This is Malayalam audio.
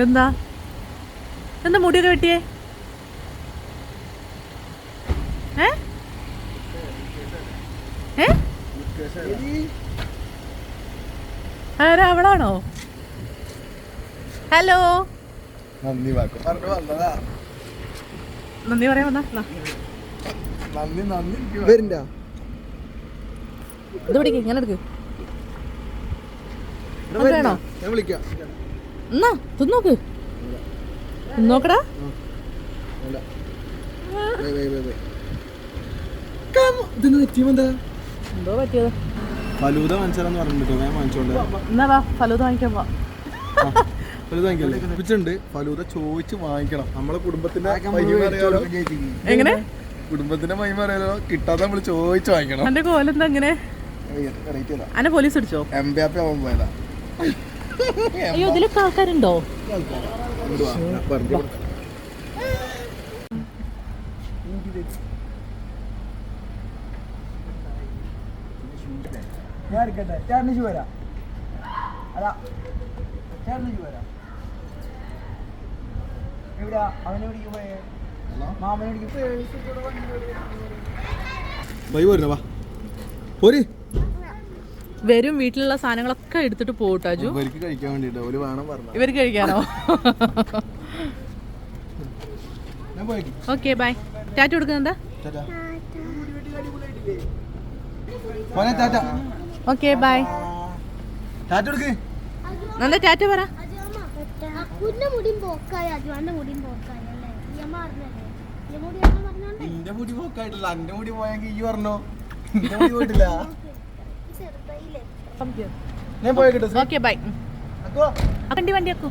എന്താ? എന്താ മുടിയൊക്കെ വെട്ടിയേ? ഏ? ഏ? ആരാ അവളാണോ? ഹലോ? നന്ദി വാക്ക്. പറഞ്ഞു വന്നതാ. നന്ദി പറയാൻ വന്നാ. നന്ദി നന്ദി. വരില്ല ഇത് പിടിക്ക് ഇങ്ങനെ എടുക്ക്. അത് വേണോ ഞാൻ വിളിക്കാം. എന്നാ തിന്നോക്ക്. തിന്നോക്കടാ എന്തോ? പറ്റിയത്? ഫലൂദ വാങ്ങിച്ചാലെന്ന് പറഞ്ഞിട്ടോ ഞാൻ വാങ്ങിച്ചോണ്ട് എന്നാ വാ വാങ്ങിക്കാൻ വാ. ഫലൂദ വാങ്ങിക്കല്ലേ ലഭിച്ചിട്ടുണ്ട് ഫലൂദ ചോദിച്ച് വാങ്ങിക്കണം. നമ്മളെ കുടുംബത്തിന്റെ എങ്ങനെ? കുടുംബത്തിന്റെ മഹിമ അറിയാലോ. കിട്ടാതെ നമ്മൾ ചോദിച്ച് വാങ്ങിക്കണം. എന്റെ കോലെന്താ അങ്ങനെ റേറ്റ് ചെയ്താ അന്നെ പോലീസ് അടിച്ചോ എംബാപ്പി ആവാൻ പോയതാ. അയ്യോ ഇതിലൊക്കെ ആൾക്കാരുണ്ടോ. ഞാൻ എടുക്കട്ടെ ചേട്ടന് ഷൂ വരാം. അതാ. ചേട്ടന് ഷൂ വരാം. എവിടെയാ അവനെ പിടിക്കും പോയേ? മാമനെ പിടിക്കും ബൈ പോരുന്നോ വാ. പോര്. വരും വീട്ടിലുള്ള സാധനങ്ങളൊക്കെ എടുത്തിട്ട് പോട്ടോ അജു. ഇവർക്ക് കഴിക്കാൻ വേണ്ടിട്ട് ഒരു വേണം പറഞ്ഞു. ഇവർക്ക് കഴിക്കാനോ? ഓക്കെ ബൈ ടാറ്റ കൊടുക്കുന്നെന്താ ഓക്കെ ബൈ നല്ല ടാറ്റ പറ. നിന്റെ മുടി പോക്കായിട്ടില്ല. അന്റെ മുടി പോയെങ്കിൽ ഈ പറഞ്ഞോ? നിന്റെ മുടി പോയിട്ടില്ല. ചെറുതായില്ലേ ഞാൻ പോയി കേട്ടോ. Okay bye. അക്കോ. വണ്ടി വണ്ടി അക്കോ.